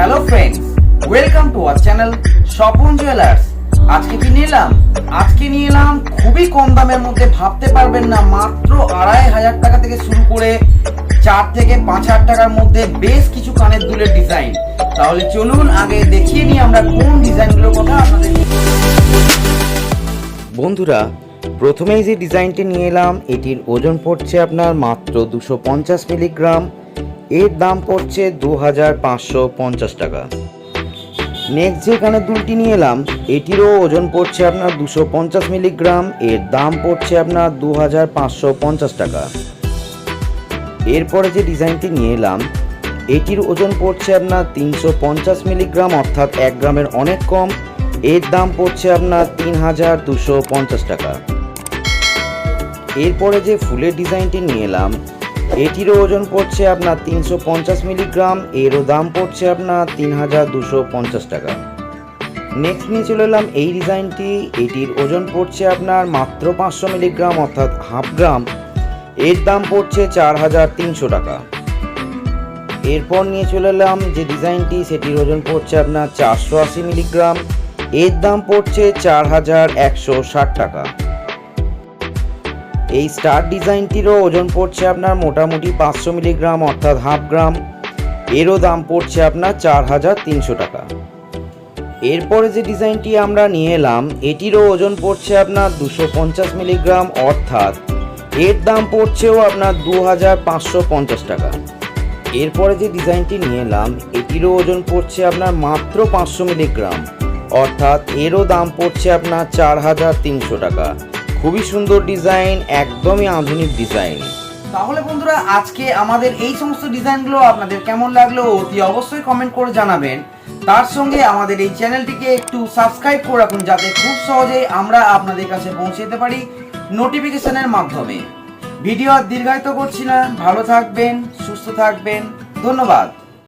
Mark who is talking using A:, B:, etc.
A: Hello friends welcome to our channel Swapan jewellers আজকে কি নিয়ে এলাম আজকে নিয়ে এলাম খুবই কম দামের মধ্যে, ভাবতে পারবেন না, মাত্র আড়াই হাজার টাকা থেকে শুরু করে চার থেকে পাঁচ হাজার টাকার মধ্যে বেশ কিছু কানের দুলের ডিজাইন। তাহলে চলুন আগে দেখিয়ে নিই আমরা কোন ডিজাইনগুলোর কথা আপনাদের বন্ধুরা, প্রথমেই যে ডিজাইনটি নিয়ে এলাম, এটির ওজন পড়ছে আপনার মাত্র দুশো পঞ্চাশ মিলিগ্রাম। এর দাম পড়ছে দু হাজার পাঁচশো পঞ্চাশ টাকা। নেক্সট যে কানের দুলটি নিয়ে এলাম, এটিরও ওজন পড়ছে আপনার দুশো পঞ্চাশ মিলিগ্রাম, এর দাম পড়ছে আপনার দু হাজার পাঁচশো পঞ্চাশ টাকা। এরপরে যে ডিজাইনটি নিয়ে এলাম, এটির ওজন পড়ছে আপনার তিনশো পঞ্চাশ মিলিগ্রাম, অর্থাৎ এক গ্রামের অনেক কম, এর দাম পড়ছে আপনার তিন হাজার দুশো পঞ্চাশ টাকা। এরপরে যে ফুলের ডিজাইনটি নিয়ে এলাম এটিরও ওজন পড়ছে আপনার তিনশো পঞ্চাশ মিলিগ্রাম, এরও দাম পড়ছে আপনার তিন হাজার দুশো পঞ্চাশ টাকা। নেক্সট নিয়ে চলে এলাম এই ডিজাইনটি এটির ওজন পড়ছে আপনার মাত্র পাঁচশো মিলিগ্রাম, অর্থাৎ হাফ গ্রাম। এর দাম পড়ছে চার হাজার তিনশো টাকা। এরপর নিয়ে চলে এলাম যে ডিজাইনটি সেটির ওজন পড়ছে আপনার চারশো আশি মিলিগ্রাম। এর দাম পড়ছে চার হাজার একশো ষাট টাকা। এই স্টার ডিজাইনটিরও ওজন পড়ছে আপনার মোটামুটি পাঁচশো মিলিগ্রাম, অর্থাৎ হাফ গ্রাম। এরও দাম পড়ছে আপনার চার হাজার তিনশো টাকা। এরপরে যে ডিজাইনটি আমরা নিয়ে এলাম, এটিরও ওজন পড়ছে আপনার দুশো পঞ্চাশ মিলিগ্রাম, অর্থাৎ এর দাম পড়ছেও আপনার দু হাজার পাঁচশো পঞ্চাশ টাকা। এরপরে যে ডিজাইনটি নিয়ে এলাম, এটিরও ওজন পড়ছে আপনার মাত্র পাঁচশো মিলিগ্রাম, অর্থাৎ এরও দাম পড়ছে আপনার চার হাজার তিনশো টাকা। খুবই সুন্দর ডিজাইন, একদমই আধুনিক ডিজাইন। তাহলে বন্ধুরা, আজকে আমাদের এই সমস্ত ডিজাইনগুলো আপনাদের কেমন লাগল অতি অবশ্যই কমেন্ট করে জানাবেন। তার সঙ্গে আমাদের এই চ্যানেলটিকে একটু সাবস্ক্রাইব করে রাখুন যাতে খুব সহজেই আমরা আপনাদের কাছে পৌঁছে যেতে পারি নোটিফিকেশনের মাধ্যমে। ভিডিও আর দীর্ঘায়িত করছি না। ভালো থাকবেন, সুস্থ থাকবেন। ধন্যবাদ।